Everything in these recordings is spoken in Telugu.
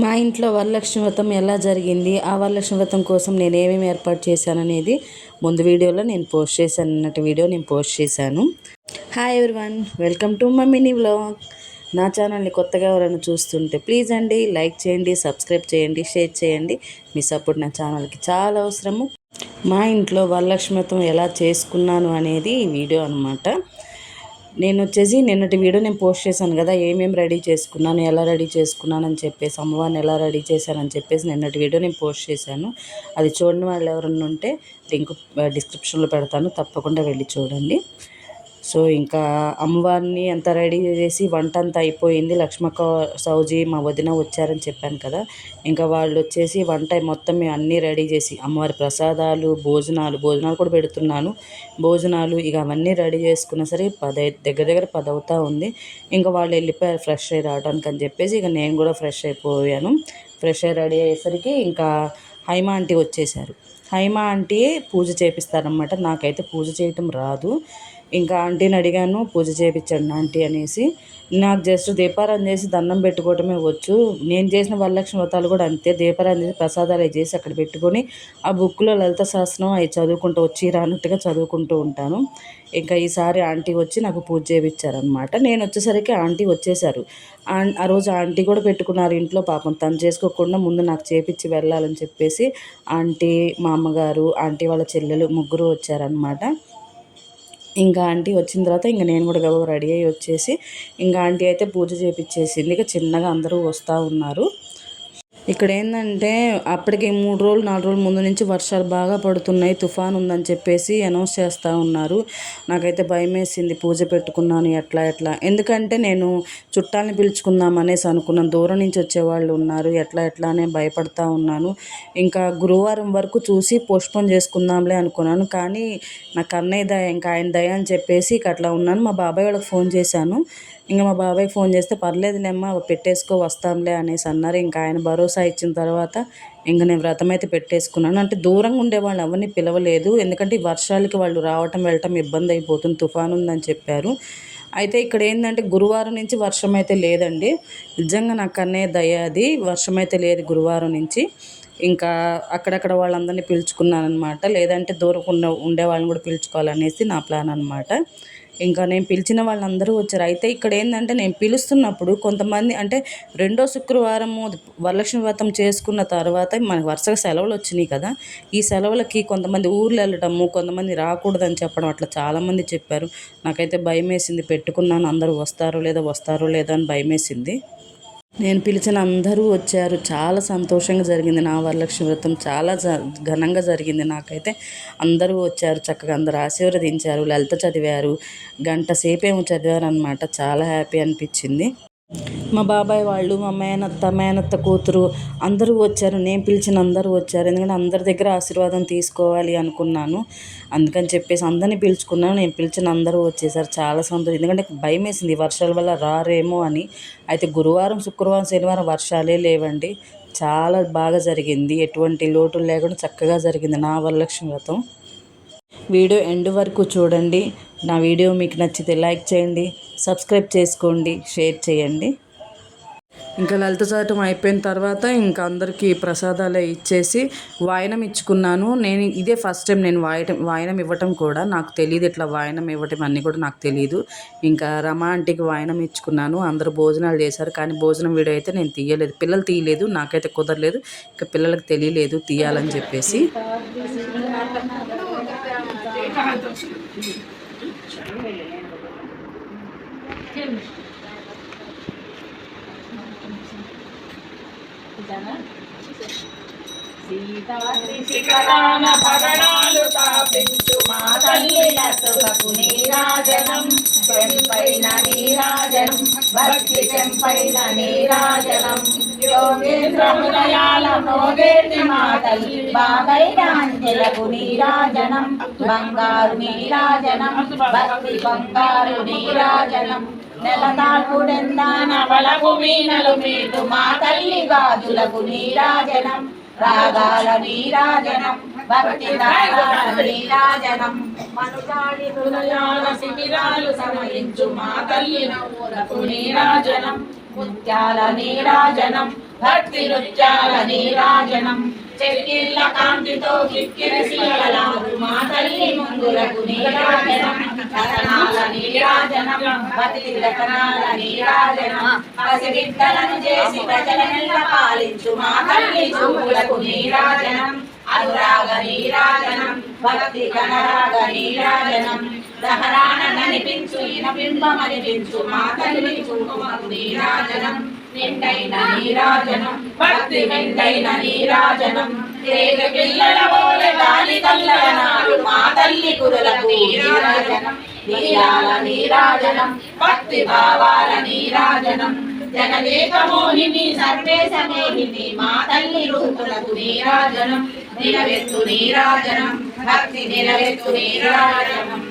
మా ఇంట్లో వరలక్ష్మి వ్రతం ఎలా జరిగింది? ఆ వరలక్ష్మి వ్రతం కోసం నేను ఏమేమి ఏర్పాటు చేశాను అనేది ముందు వీడియోలో నేను పోస్ట్ చేశాను అన్నట్టు వీడియో నేను పోస్ట్ చేశాను. Hi everyone welcome to my mini vlog నా ఛానల్ని కొత్తగా ఎవరైనా చూస్తుంటే ప్లీజ్ అండి లైక్ చేయండి సబ్స్క్రైబ్ చేయండి షేర్ చేయండి. మీ సపోర్ట్ నా ఛానల్కి చాలా అవసరము. మా ఇంట్లో వరలక్ష్మి వ్రతం ఎలా చేసుకున్నాను అనేది ఈ వీడియో అనమాట నేను వచ్చేసి నిన్నటి వీడియో నేను పోస్ట్ చేశాను కదా ఏమేమి రెడీ చేసుకున్నాను ఎలా రెడీ చేసుకున్నాను అని చెప్పేసి అమ్మవారిని ఎలా రెడీ చేశానని చెప్పేసి నిన్నటి వీడియో నేను పోస్ట్ చేశాను. అది చూడని వాళ్ళు ఎవరన్నా ఉంటే లింక్ డిస్క్రిప్షన్లో పెడతాను తప్పకుండా వెళ్ళి చూడండి. సో ఇంకా అమ్మవారిని అంతా రెడీ చేసి వంట అంతా అయిపోయింది. లక్ష్మక్క సౌజీ మా వదిన వచ్చారని చెప్పాను కదా. ఇంకా వాళ్ళు వచ్చేసి వంట మొత్తం అన్నీ రెడీ చేసి అమ్మవారి ప్రసాదాలు భోజనాలు భోజనాలు కూడా పెడుతున్నాను. భోజనాలు ఇక అవన్నీ రెడీ చేసుకున్న సరే పది దగ్గర దగ్గర పది అవుతా ఉంది. ఇంకా వాళ్ళు వెళ్ళిపోయారు ఫ్రెష్ అయ్యి రావడానికి అని చెప్పేసి ఇక నేను కూడా ఫ్రెష్ అయిపోయాను. ఫ్రెష్ అయ్యి రెడీ అయ్యేసరికి ఇంకా హైమా ఆంటీ వచ్చేసారు. హైమా ఆంటీ పూజ చేపిస్తారనమాట నాకైతే పూజ చేయటం రాదు. ఇంకా ఆంటీని అడిగాను పూజ చేయించండి ఆంటీ అనేసి. నాకు జస్ట్ దీపారాధన చేసి దండం పెట్టుకోవటమే వచ్చు. నేను చేసిన వరలక్ష్మి వ్రతాలు కూడా అంతే. దీపారాధన చేసి ప్రసాదాలు చేసి అక్కడ పెట్టుకొని ఆ బుక్లో లలిత శాస్త్రం అవి చదువుకుంటూ వచ్చి రానట్టుగా చదువుకుంటూ ఉంటాను. ఇంకా ఈసారి ఆంటీ వచ్చి నాకు పూజ చేయించారనమాట నేను వచ్చేసరికి ఆంటీ వచ్చేసారు. ఆ రోజు ఆంటీ కూడా పెట్టుకున్నారు ఇంట్లో పాపం. తను చేసుకోకుండా ముందు నాకు చేపించి వెళ్ళాలని చెప్పేసి ఆంటీ మా అమ్మగారు ఆంటీ వాళ్ళ చెల్లెలు ముగ్గురు వచ్చారనమాట ఇంకా ఆంటీ వచ్చిన తర్వాత ఇంకా నేను కూడా గబగబా రెడీ అయ్యి వచ్చేసి ఇంకా ఆంటీ అయితే పూజ చేయించేసింది ఇక చిన్నగా అందరూ వస్తూ ఉన్నారు. ఇక్కడ ఏంటంటే అప్పటికి మూడు రోజులు నాలుగు రోజుల ముందు నుంచి వర్షాలు బాగా పడుతున్నాయి తుఫాన్ ఉందని చెప్పేసి అనౌన్స్ చేస్తూ ఉన్నారు. నాకైతే భయం వేసింది పూజ పెట్టుకున్నాను ఎట్లా ఎట్లా. ఎందుకంటే నేను చుట్టాలని పిలుచుకుందాం అనేసి అనుకున్నాను. దూరం నుంచి వచ్చేవాళ్ళు ఉన్నారు. ఎట్లా ఎట్లా అనే భయపడతా ఉన్నాను. ఇంకా గురువారం వరకు చూసి పోస్ట్పోన్ చేసుకుందాంలే అనుకున్నాను. కానీ నాకు అన్నయ్య దయ ఇంకా ఆయన దయ అని చెప్పేసి ఇక అట్లా ఉన్నాను. మా బాబాయ్ వాళ్ళకి ఫోన్ చేశాను. ఇంకా మా బాబాయ్ ఫోన్ చేస్తే పర్లేదులేమ్మా పెట్టేసుకో వస్తాంలే అనేసి అన్నారు. ఇంకా ఆయన భరోసా ఇచ్చిన తర్వాత ఇంకా నేను వ్రతం అయితే పెట్టేసుకున్నాను. అంటే దూరంగా ఉండేవాళ్ళు ఎవరిని పిలవలేదు. ఎందుకంటే వర్షాలకి వాళ్ళు రావటం వెళ్ళటం ఇబ్బంది అయిపోతుంది తుఫాను ఉందని చెప్పారు. అయితే ఇక్కడ ఏంటంటే గురువారం నుంచి వర్షం అయితే లేదండి. నిజంగా నాకు అనే దయ అది. వర్షం అయితే లేదు గురువారం నుంచి. ఇంకా అక్కడక్కడ వాళ్ళందరినీ పిలుచుకున్నాను అనమాట లేదంటే దూరం ఉన్న ఉండే వాళ్ళని కూడా పిలుచుకోవాలనేసి నా ప్లాన్ అనమాట ఇంకా నేను పిలిచిన వాళ్ళందరూ వచ్చారు. అయితే ఇక్కడ ఏంటంటే నేను పిలుస్తున్నప్పుడు కొంతమంది అంటే రెండో శుక్రవారము వరలక్ష్మి వ్రతం చేసుకున్న తర్వాత మనకు వరుసగా సెలవులు వచ్చినాయి కదా. ఈ సెలవులకి కొంతమంది ఊర్లు వెళ్ళటము కొంతమంది రాకూడదని చెప్పడం అట్లా చాలామంది చెప్పారు. నాకైతే భయం వేసింది పెట్టుకున్నాను అందరూ వస్తారో లేదో వస్తారో లేదో అని భయం వేసింది నేను పిలిచిన అందరూ వచ్చారు. చాలా సంతోషంగా జరిగింది నా వరలక్ష్మి వ్రతం. చాలా జ ఘనంగా జరిగింది నాకైతే. అందరూ వచ్చారు చక్కగా అందరూ ఆశీర్వదించారు లలిత చదివారు గంట సేపేమో చదివారు అనమాట చాలా హ్యాపీ అనిపించింది. మా బాబాయ్ వాళ్ళు మా మేనత్త మేనత్త కూతురు అందరూ వచ్చారు. నేను పిలిచిన అందరూ వచ్చారు. ఎందుకంటే అందరి దగ్గర ఆశీర్వాదం తీసుకోవాలి అనుకున్నాను. అందుకని చెప్పేసి అందరినీ పిలుచుకున్నాను. నేను పిలిచిన అందరూ వచ్చేసారు. చాలా సంతోషం. ఎందుకంటే భయం వేసింది. వర్షాల వల్ల రారేమో అని. అయితే గురువారం శుక్రవారం శనివారం వర్షాలే లేవండి. చాలా బాగా జరిగింది. ఎటువంటి లోటు లేకుండా చక్కగా జరిగింది నా వరలక్ష్మి వ్రతం. వీడియో ఎండ్ వరకు చూడండి. నా వీడియో మీకు నచ్చితే లైక్ చేయండి సబ్స్క్రైబ్ చేసుకోండి షేర్ చేయండి. ఇంకా లలిత చదవటం అయిపోయిన తర్వాత ఇంకా అందరికీ ప్రసాదాలు ఇచ్చేసి వాయనం ఇచ్చుకున్నాను. నేను ఇదే ఫస్ట్ టైం నేను వాయటం వాయనం ఇవ్వటం కూడా. నాకు తెలియదు ఇట్లా వాయనం ఇవ్వటం అన్నీ కూడా నాకు తెలియదు ఇంకా రమా ఆంటీకి వాయనం ఇచ్చుకున్నాను. అందరూ భోజనాలు చేశారు కానీ భోజనం వీడియో అయితే నేను తీయలేదు. పిల్లలు తీయలేదు నాకైతే కుదరలేదు. ఇంకా పిల్లలకు తెలియలేదు తీయాలని చెప్పేసి. శిఖరాన పగడాలు తాపించు మా తల్లిల సుఖకు నీరాజనం. చెంపైన నీరాజనం భక్తి చెంపైన నీరాజనం. యోగేంద్రముదయాల మోగేటి మా తల్లి బాగైన అంజలకు నీరాజనం బంగారు నీరాజనం భక్తి బంగారు నీరాజనం నెలతాల్పుడెందాన బలపు వీణలు మీటు మా తల్లి గాజులకు నీరాజనం రాగాల నీరాజనం భక్తి నీరాజనం మనుగాడి హృదయాల శిబిరాలు సమయించు మా తల్లి నవ్వులకు నీరాజనం ముత్యాల నీరాజనం భక్తి నృత్యాల నీరాజనం. చెక్కిళ్ళ కాంతితో కిక్కిరిసిలలాడు మా తల్లి ముందులకు నీరాజనం. రతనాల నీరాజనం భక్తి రతనాల నీరాజనం. పసిబిడ్డలను చేసి ప్రజలనెల్ల పాలించు మా తల్లి చూపులకు నీరాజనం. అనురాగ నీరాజనం భక్తి కనరాగ నీరాజనం. దహరాన కనిపించు ఈయన బింబమనిపించు మా తల్లి కుంకుమకు నీరాజనం నిండైన నీరాజనం భక్తి నిండైన నీరాజనం. తేగ పిల్లల ఓల గాలి కల్లల నాడు మా తల్లి కురులకు నీరాజనం నీరాల నీరాజనం భక్తి భావాల నీరాజనం. జగదేక మోహిని సర్వేశ మోహిని మా తల్లి రూపులకు నీరాజనం నిలవెత్తు నీరాజనం భక్తి నిలవెత్తు నీరాజనం.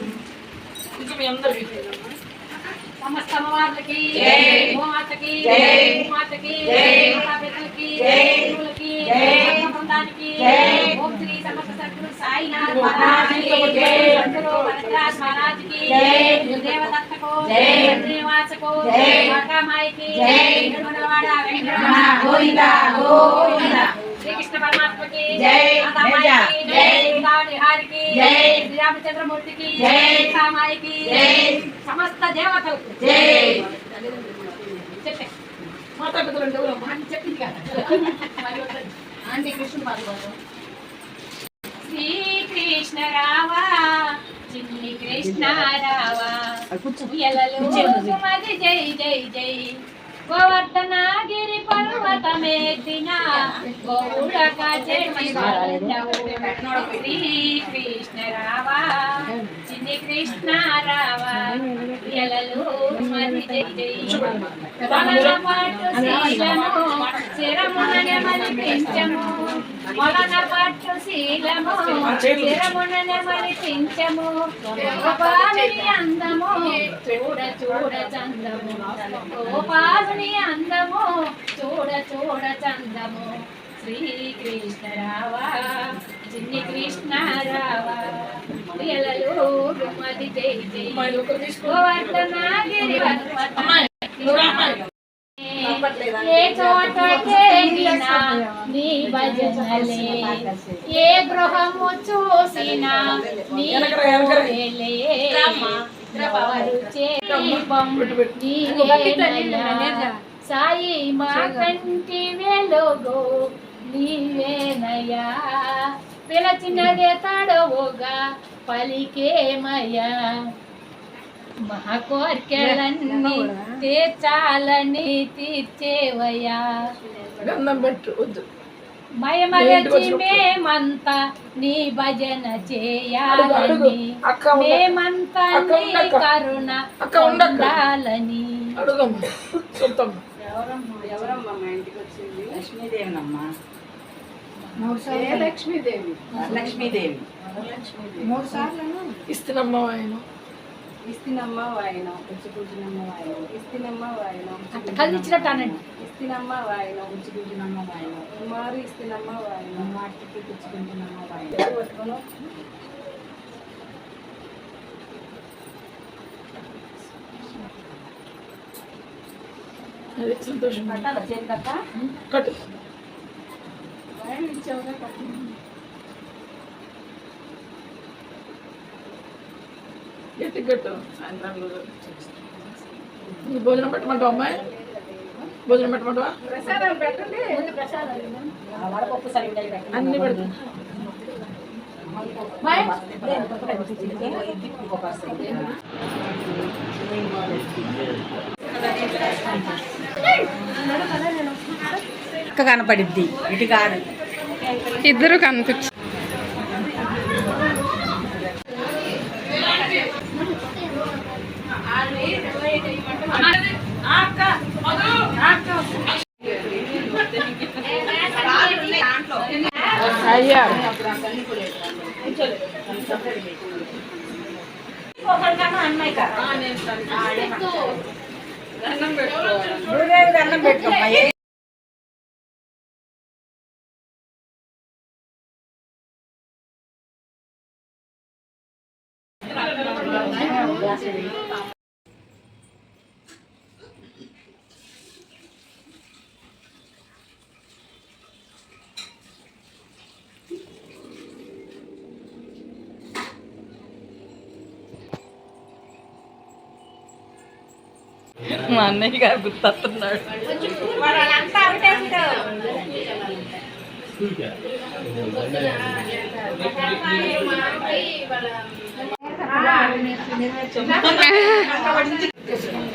సమస్త అమ్మవార్లకి జై. గోమాతకి జై. భూమాతకి జై. మాతాపితలకి జై. గురువులకి జై. బృందానికి జై. ఓం శ్రీ సమస్త సద్గురు సాయినాథ్ మహారాజుకి మహారాజుకి జై. సంతులు వనరాజ్ మహారాజుకి జై. దేవదత్తకు జై. శ్రీనివాసకు జై. మాతామాయికి జై. నిర్మలవాడ రమణ వెంకటరమణ గోవింద గోవింద శ్రీకృష్ణ పరమాత్మకి జై. మాతామాయికి జై. సీతామాయికి జై. సమస్త దేవతలకు. మాతాపితలు అంటే చెప్పింది కదా. ఆంటీ కృష్ణ పాల్గొను శ్రీకృష్ణ రావా చిన్ని కృష్ణ రావా ఎలలు జై జై జై. గోవర్ధనగిరి పర్వతమెత్తిన గౌడక చెట్టి శ్రీకృష్ణ రావా చిన్ని కృష్ణ రావా ఎలలు సుమది జై. జై పట్టు శీలము మలిపించము గోపాలుని అందము చూడ చూడ చందము గోపాలుని అందము చూడ చూడ చందము శ్రీకృష్ణ రావా చిన్ని కృష్ణ రావా ఎలలు జై జై. పర్వత ఏ చోట చేరినా నీ భజనలే. ఏ గృహము చూసినా నీ. సాయి మా కంటి వెలుగు నీవేనయ్యా పిలచినదే తడవుగా పలికేమయ్యా మా కోర్కెలన్నీ తీర్చాలని తీర్చేవయ్యా. గంధం పెట్టు వద్దు. మయమరచి మేమంతా నీ భజన చేయాలని మేమంతా నీ. కరుణ. ఉండాలని లక్ష్మీదేవినమ్మా. లక్ష్మీదేవి? లక్ష్మీదేవి. ఇస్తున్నమ్మ ఆయన ఇస్తినమ్మ వాయనం ఉచ్చుకుంటున్నమ్మ వాయనం ఇస్తినమ్మ వాయనం కలిసినట్టు అనండి. ఇస్తినమ్మ వాయనం ఉచ్చుకుంటున్నమ్మ వాయనం. కుమారు ఇస్తినమ్మ వాయనం మాటికి పుచ్చుకుంటున్నమ్మ వాయనం. పట్టుకోను సంతోషం. పట్టాల చేతికక్క కట్టు. వాయనం ఇచ్చావుగా కట్టు. సాయంత్రం నీ భోజనం పెట్టమంటావా అమ్మాయి? భోజనం పెట్టమంటావా? ప్రసాదం పెట్టండి. వడపప్పు సరిగ్గా పెట్టండి. అన్ని పెడతా. అక్క కనపడిద్ది. ఇటు కాదు. ఇద్దరు కనిపించు అయ్యా. గురుదేవి దండం పెట్టుకోమ్మా ఏ మా అన్నయ్య గారు గుర్తొస్తున్నాడు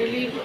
రిలీఫ్